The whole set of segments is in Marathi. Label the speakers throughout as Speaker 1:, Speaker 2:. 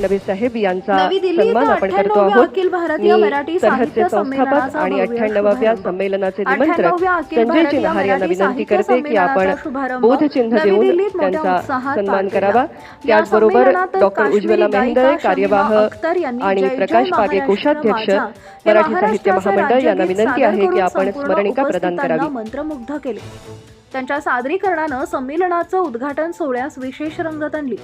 Speaker 1: नबी साहेब यांचा
Speaker 2: नवी
Speaker 1: सन्मान आपण करतो
Speaker 2: 98व्या
Speaker 1: आहोत.
Speaker 2: अखिल भारतीय मराठी साहित्य
Speaker 1: संस्थापक आणि अठ्ठ्याण्णवाव्या. संमेलनाचे निमंत्रक
Speaker 2: 98व्या अखिल
Speaker 1: संजय चिन्हार यांना विनंती करते की आपण बोधचिन्ह
Speaker 2: नवी
Speaker 1: देऊन त्यांचा सन्मान करावा. त्याचबरोबर डॉक्टर उज्ज्वला मेहेंदळे कार्यवाह आणि प्रकाश पागे कोषाध्यक्ष मराठी साहित्य महामंडळ यांना विनंती आहे की आपण स्मरणिका प्रदान करावी.
Speaker 2: मंत्रमुग्ध केले. त्यांच्या सादरीकरणानं संमेलनाचं उद्घाटन सोहळ्यास विशेष रंगत आणली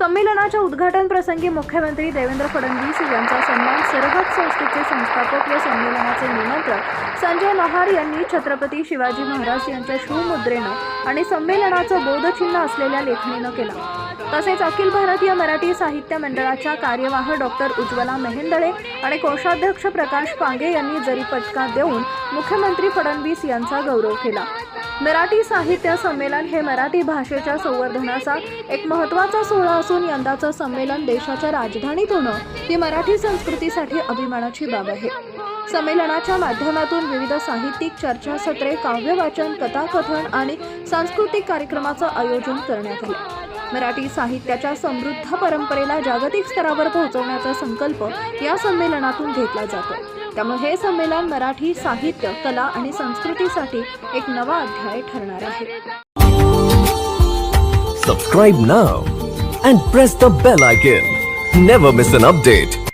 Speaker 2: संमेलनाच्या उद्घाटन प्रसंगी मुख्यमंत्री देवेंद्र फडणवीस यांचा सन्मान सरहद संस्थेचे संस्थापक व संमेलनाचे निमंत्रक संजय महार यांनी छत्रपती शिवाजी महाराज यांच्या शिवमुद्रेनं आणि संमेलनाचं बोधचिन्ह असलेल्या लेखणीनं केला. तसेच अखिल भारतीय मराठी साहित्य मंडळाच्या कार्यवाह डॉक्टर उज्ज्वला मेहेंदळे आणि कोषाध्यक्ष प्रकाश पांगे यांनी जरी पटका देऊन मुख्यमंत्री फडणवीस यांचा गौरव केला. मराठी साहित्य संमेलन हे मराठी भाषेच्या संवर्धनाचा एक महत्त्वाचा सोहळा असून यंदाचं संमेलन देशाच्या राजधानीत होणं ही मराठी संस्कृतीसाठी अभिमानाची बाब आहे. संमेलनाच्या माध्यमातून विविध साहित्यिक चर्चासत्रे काव्यवाचन कथाकथन आणि सांस्कृतिक कार्यक्रमाचं आयोजन करण्यात आलं. मराठी साहित्याच्या समृद्ध परंपरेला जागतिक स्तरावर पोहोचवण्याचा संकल्प या संमेलनातून घेतला जातो. त्यामुळे हे संमेलन मराठी साहित्य कला आणि संस्कृतीसाठी एक नवा अध्याय ठरणार आहे.
Speaker 3: Subscribe now and press the bell icon never miss an update